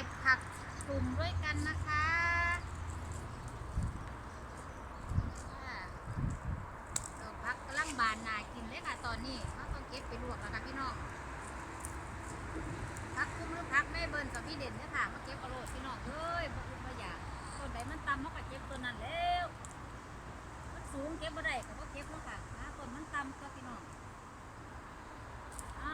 ก็บผักกลุ่มด้วยกันนะคะดอกผักกำลังบานนากินเลยค่ะตอนนี้เราต้องเก็บไปลวกแล้วค่ะพี่น้องผักคุ้มหรือผักแม่เบิร์นกับพี่เด่นเนี่ยค่ะมาเก็บเอาโลดพี่น้องเอ้ยบ่คุ้มบ่อยากต้นใดมันต่ำเขาก็เก็บต้นนั้นแล้วมันสูงเก็บบ่ได้ก็เก็บเนาะค่ะหาต้นมันต่ำก็พี่น้องอะ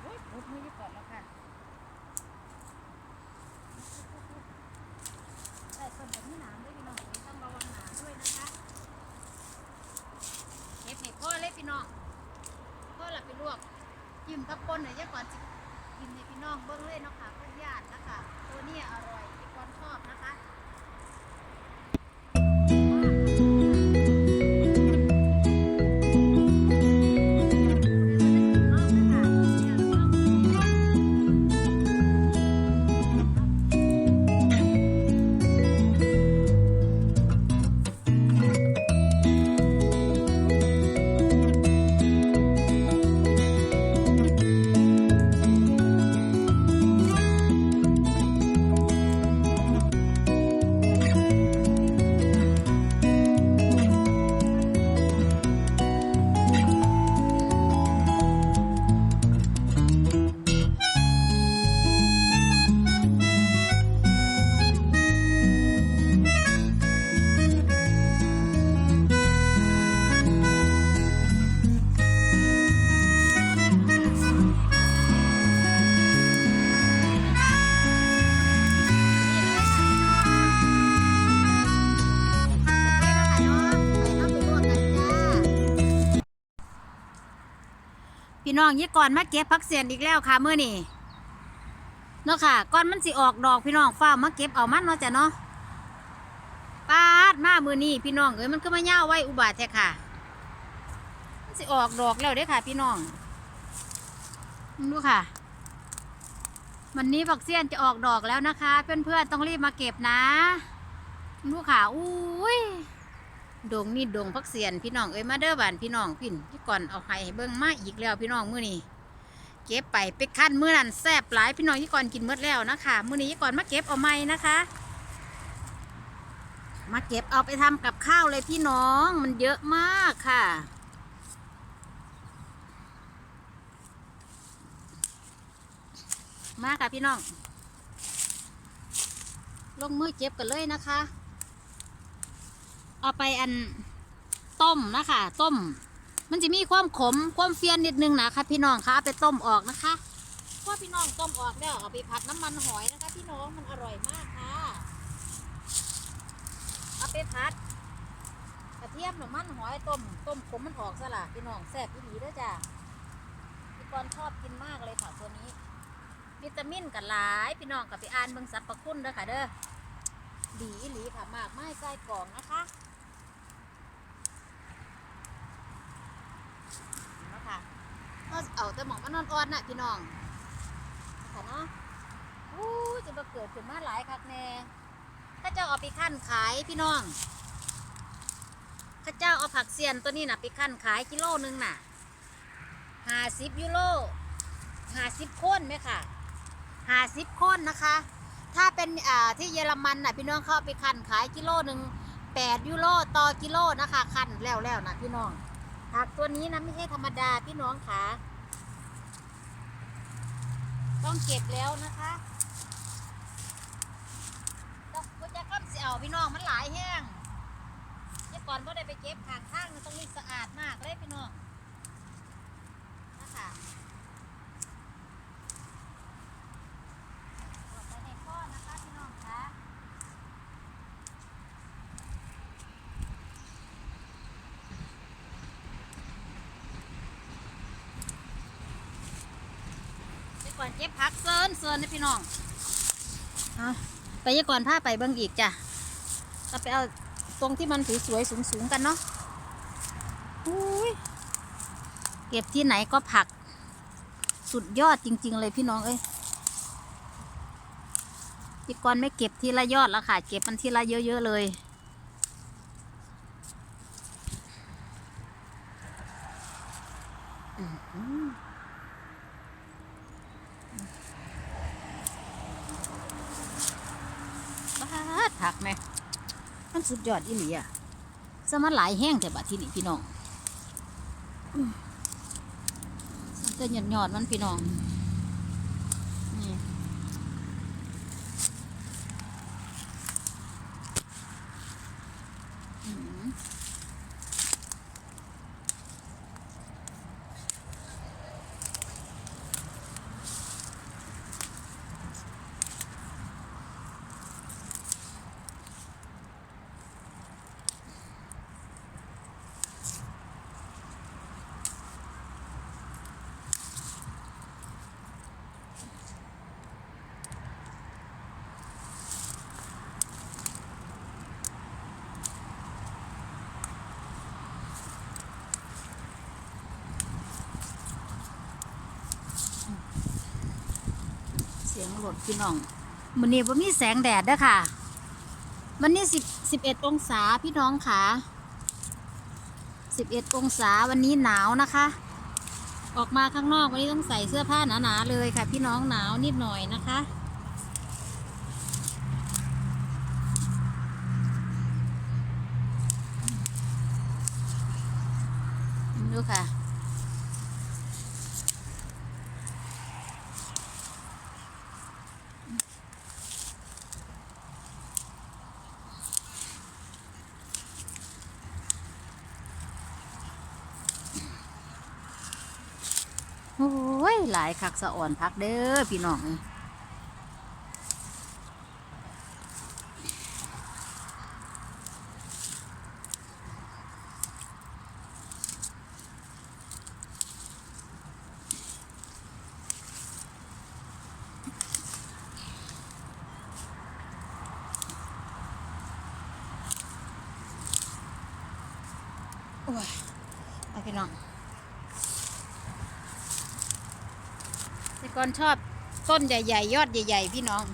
โอ้ยปวดมืออยู่ก่อนแล้วค่ะแต่ต้นแบบนี้หนามด้วยพี่น้องต้องระวังหนามด้วยนะคะเก็บเห็ดพ่อเลยพี่น้องพ่อห ลวกจิ้มกับปนเน่ยยจะก่อนสิกินให้พี่น้องเบิ้งเลยเนาะค่ะเพื่อนญาตินะคะ ตัวนี้อร่อยพี่กอนชอบนะคะ พี่น้องยี่ก่อนมาเก็บพักเสียนอีกแล้วค่ะเมื่อนี่เนาะค่ะก่อนมันสิออกดอกพี่น้องฝ้ามาเก็บเอามันเนาะจ้ะเนาะปาดมามือนี่พี่น้องเอ้ยมันก็มาเย่าไว้อุบาทแท้ค่ะ มันสิออกดอกแล้วเด้ค่ะ พี่น้องดูค่ะ วันนี้ผักเสียนจะออกดอกแล้วนะคะ เพื่อนๆต้องรีบมาเก็บนะดูค่ะอุ้ย ดงนี่ดงพักเสียนพี่น้องเอ้ยมาเด้อบ้านพี่น้องพี่นพี่ก่อนเอาไห้ให้เบิ่งมาอีกแล้วพี่น้องมื้อนี้เก็บไปไปขั้นมื้อนั้นแซ่บหลายพี่น้องยี่ก่อนกินหมดแล้วนะคะมื้อนี้ยี่ก่อนมาเก็บเอาใหม่นะคะ มาเก็บเอาไปทำกับข้าวเลยพี่น้องมันเยอะมากค่ะมาค่ะพี่น้อง ลงมือเก็บกันเลยนะคะ เอาไปอันต้มนะคะ ต้ม มันจะมีความขมความเฟียนนิดนึงนะคะพี่น้องคะเอาไปต้มออกนะคะพอพี่น้องต้มออกแล้วเอาไปผัดน้ำมันหอยนะคะ พี่น้องมันอร่อยมากค่ะเอาไปผัดกระเทียมน้ำมันหอยต้มต้มขมมันออกซะละพี่น้องแซ่บพี่หลีเด้อจ้าพี่กรณ์ชอบกินมากเลยค่ะตัวนี้ วิตามินกับหลาย พี่น้องกับไปอ่านเบิ่งสรรพคุณเด้อค่ะเด้อดีอีหลีค่ะมากไม้ใส่กล่องนะคะ เนาะค่ะ ก็เอาแต่หมองมันอ่อนน่ะพี่น้องค่ะเนาะอู้จะมาเกิดขึ้นมาหลายคักแน่ข้าเจ้าเอาไปขั้นขายพี่น้องข้าเจ้าเอาผักเสียนตัวนี้น่ะไปขั้นขายกิโลนึงน่ะห้าสิบยูโรห้าสิบคนไหมค่ะห้าสิบคนนะคะ ถ้าเป็นอ่าที่เยอรมันน่ะพี่น้องเขาเอาไปขั้นขายกิโลหนึ่งแปดยูโรต่อกิโลนะคะขั้นแล้วแล้วนะพี่น้องผักตัวนี้นะไม่ใช่ธรรมดาพี่น้องค่ะ ต้องเก็บแล้วนะคะต้องก็จะข้ามเสียวพี่น้องมันหลายแห้งเนี่ยก่อนพ่อได้ไปเก็บข้างข้างๆตรงนี้สะอาดมากเลยพี่น้องนะคะเอาไปในก้อนนะคะพี่น้องค่ะ ไป ก่อนเก็บผักเซินเซินนะพี่น้องเอาไปยก่อนผ้าไปเบิ่งอีกจ้ะเราไปเอาตรงที่มันสวยๆสูงๆกันเนาะเก็บที่ไหนก็ผัก สุดยอดจริง ๆ เลยพี่น้องเอ้ยพี่กรไม่เก็บทีละยอดแล้วค่ะ เก็บมันทีละเยอะๆเลย บ้าดผักไหมมัน สุดยอดอีหลีอะสมันหลายแห้งแต่บัดที่นี่พี่น้องมันจะหยอดหยอดๆมันพี่น้อง รถพี่น้องมันนี้ว่ามีแสงแดดเด้อค่ะวันนี้สิบสิบเอ็ดองศาพี่น้องค่ะสิบเอ็ดองศาวันนี้หนาวนะคะ ออกมาข้างนอกวันนี้ต้องใส่เสื้อผ้าหนาๆเลยค่ะ พี่น้องหนาวนิดหน่อยนะคะดูค่ะ โอ้ย หลายคักสะอ่อนพักเด้อพี่น้องเอ้ยโอ้ยเอาพี่น้อง แต่ ก่อนชอบต้นใหญ่ๆ ยอดใหญ่ ๆ พี่น้อง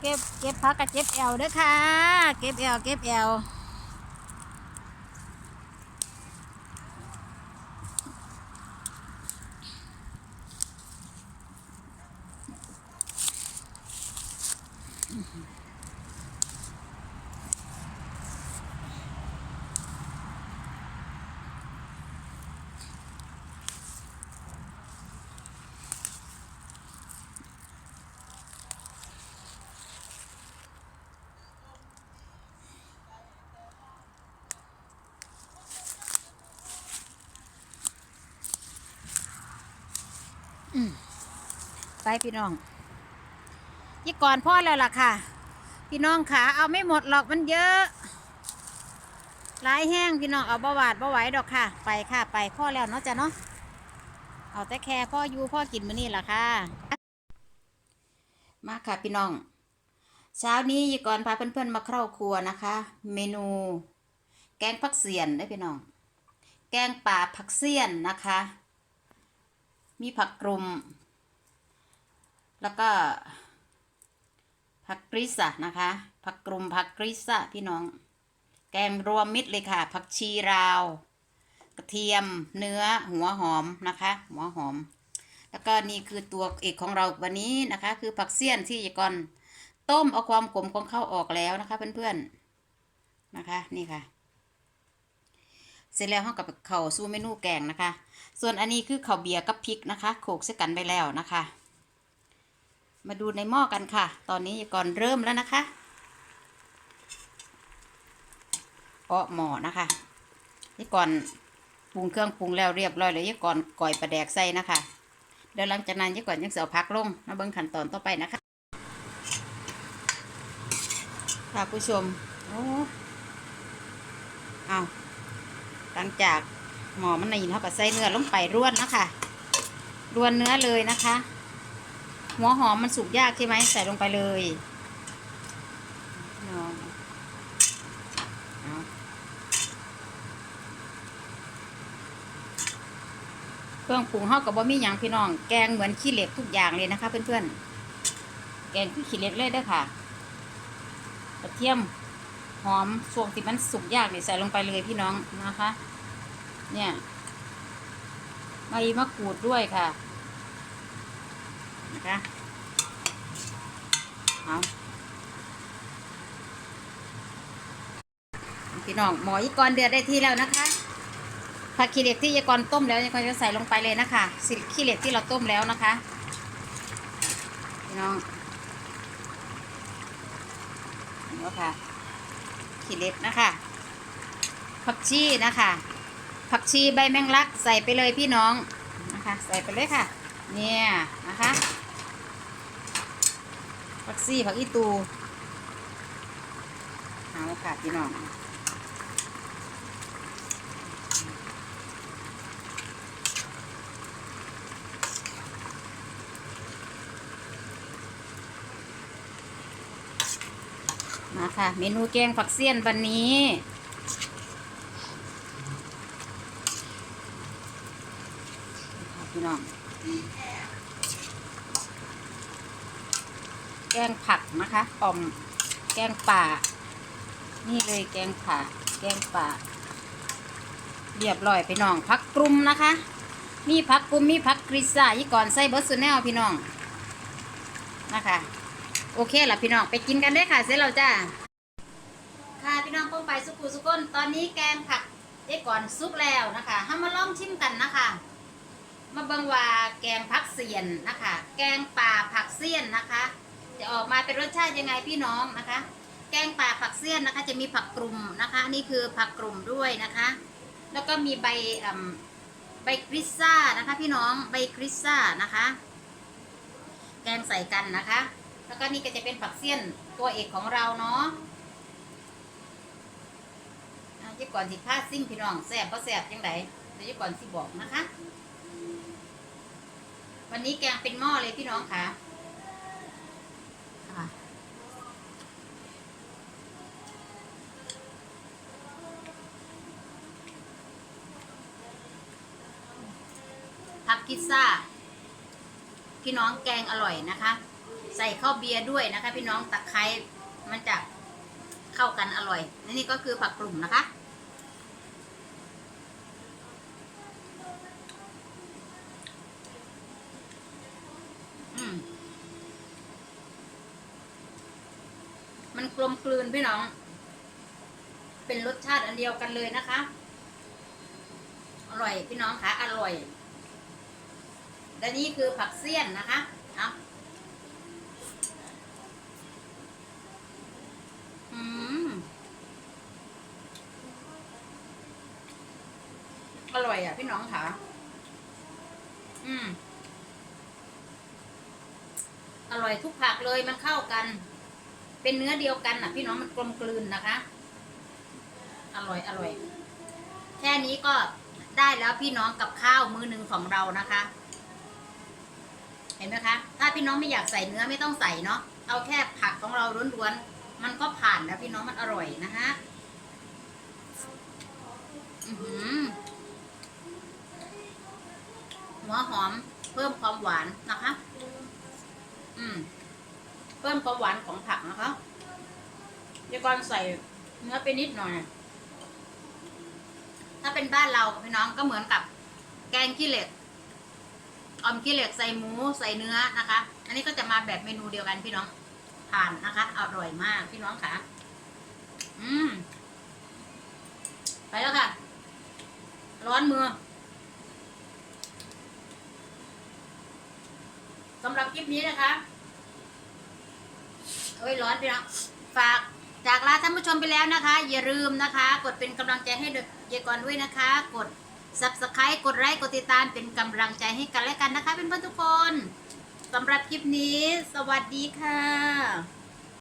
เก็บเก็บพักกับเก็บแอลเด้อค่ะ เก็บแอลเก็บแอล ไปพี่น้องยี่ก่อนพ่อแล้วล่ะค่ะ พี่น้องขาเอาไม่หมดหรอกมันเยอะหลายแห้งพี่น้องเอาบาหวาดบาไหวดอกค่ะ ไปค่ะ ไปพ่อแล้วเนาะจ้ะเนาะเอาแต่แค่พ่ออยู่พ่อกินมื้อนี้ล่ะค่ะ มาค่ะพี่น้อง เช้านี้ยี่ก่อนพาเพื่อนๆมาเข้าครัวนะคะ เมนู แกงผักเสียนได้พี่น้อง แกงป่าผักเสียนนะคะ มีผักกลุ่ม แล้วก็ ผักกริสะนะคะ ผักกลุ่มผักกริสะพี่น้อง แกงรวมมิตรเลยค่ะ ผักชีราว กระเทียมเนื้อหัวหอมนะคะ หัวหอม แล้วก็นี่คือตัวเอกของเราวันนี้นะคะ คือผักเสี้ยนที่ก่อนต้มเอาความขมของข้าวออกแล้วนะคะเพื่อนๆนะคะ นี่ค่ะ เสร็จแล้วห้องกับเข่าสู้เมนูแกงนะคะ ส่วนอันนี้คือข้าวเบียร์กับพริกนะคะโขลกใส่กันไปแล้วนะคะ มาดูในหม้อกันค่ะ ตอนนี้ก่อนเริ่มแล้วนะคะเอ้อหม้อนะคะนี่ก่อนปรุงเครื่องปรุงแล้วเรียบร้อยเลยยี่ก่อนก่อยปลาแดกใส่นะคะเดี๋ยวหลังจากนั้นยี่ก่อนยังเสียวพักลงมาเบิ่งขั้นตอนต่อไปนะคะค่ะผู้ชมโอ้เอา หลังจากหมอมันในี่เท่ากับใส่เนื้อลงไปร่วนนะคะร่วนเนื้อเลยนะคะ หัวหอมมันสุกยากใช่ไหมใส่ลงไปเลยเครื่องปรุงเฮากับบะมี่อย่างพี่น้อง แกงเหมือนขี้เหล็กทุกอย่างเลยนะคะ เพื่อนๆ แกงคือขี้เหล็กเลยด้อค่ะ กระเทียม หอมช่วงที่มันสุกยากเนี่ยใส่ลงไปเลยพี่น้องนะคะ เนี่ยใบมะกรูดด้วยค่ะนะคะเอาพี่น้องหมออีกรเดือดได้ที่แล้วนะคะผักขี้เหล็กที่ยากรต้มแล้วยายกรจะใส่ลงไปเลยนะคะสิขี้เหล็กที่เราต้มแล้วนะคะพี่น้องนี่ค่ะ ขี้เล็บนะคะผักชีนะคะผักชีใบแมงลักใส่ไปเลยพี่น้องนะคะใส่ไปเลยค่ะ เนี่ยนะคะผักชีผักอีตูเอาค่ะพี่น้อง มาค่ะ เมนูแกงผักเสี้ยนวันนี้ พี่น้อง แกงผักนะคะอ่อม แกงป่า นี่เลยแกงป่าแกงป่า เรียบร้อยพี่น้องพักกลุ่มนะคะ มีพักกลุ่มมีพักกริซ่ายี่ก่อนใส่เบอร์ซูแนลพี่น้องนะคะ โอเคล่ะพี่น้องไปกินกันได้ค่ะ เสร็จแล้วจ้าค่ะพี่น้องป้องไปสุกุสุกนตอนนี้แกงผักได้ก่อนซุกแล้วนะคะห้ามาลองชิมกันนะคะ มาเบิงว่าแกงผักเสียนนะคะ แกงป่าผักเสี้ยนนะคะ จะออกมาเป็นรสชาติยังไงพี่น้องนะคะ แกงป่าผักเสี้ยนนะคะ จะมีผักกลุ่มนะคะนี่คือผักกลุ่มด้วยนะคะ แล้วก็มีใบใบกริซซ่านะคะ พี่น้องใบกริซซ่านะคะ แกงใส่กันนะคะ แล้วก็นี่ก็จะเป็นผักเสี้ยนตัวเอกของเราเนาะอะยี่ก่อนสิพาซิ่งพี่น้องแซ่บก็แซ่บยังไงเดี๋ยวยี่ก่อนสิบอกนะคะ วันนี้แกงเป็นหม้อเลยพี่น้องค่ะค่ะผักกิซซ่า พี่น้องแกงอร่อยนะคะ ใส่ข้าวเบียร์ด้วยนะคะ พี่น้องตะไคร้มันจะเข้ากันอร่อยและนี่ก็คือผักกลุ่มนะคะมมันกลมกลืนพี่น้อง เป็นรสชาติอันเดียวกันเลยนะคะ อร่อยพี่น้องคะอร่อย และนี่คือผักเสี้ยนนะคะ เอา อร่อยอะ พี่น้องค่ะ อืม อร่อยทุกผักเลยมันเข้ากัน เป็นเนื้อเดียวกันอะ พี่น้องมันกลมกลืนนะคะ อร่อยอร่อย แค่นี้ก็ได้แล้วพี่น้องกับข้าวมือหนึ่งของเรานะคะ เห็นไหมคะ ถ้าพี่น้องไม่อยากใส่เนื้อไม่ต้องใส่เนาะ เอาแค่ผักของเราล้วนๆ มันก็ผ่านแล้วพี่น้องมันอร่อยนะคะ หัวหอม เพิ่มความหวานนะคะ อืม เพิ่มความหวานของผักนะคะเดี๋ยวก่อนใส่เนื้อไปนิดหน่อย ถ้าเป็นบ้านเราพี่น้องก็เหมือนกับ แกงขี้เหล็กออมขี้เหล็กใส่หมูใส่เนื้อนะคะ อันนี้ก็จะมาแบบเมนูเดียวกันพี่น้องผ่านนะคะ อร่อยมากพี่น้องค่ะ อืม ไปแล้วค่ะ ร้อนมือสำหรับคลิป นี้นะคะเอ้ยร้อนไปแล้วฝากจากลาท่านผู้ชมไปแล้วนะคะ อย่าลืมนะคะ กดเป็นกำลังใจให้เยายกรด้วยนะคะ กด subscribe กดไลค์กดติดตามเป็นกำลังใจให้กันและกันนะคะเพื่อนๆทุกคนสำหรับคลิปนี้ สวัสดีค่ะ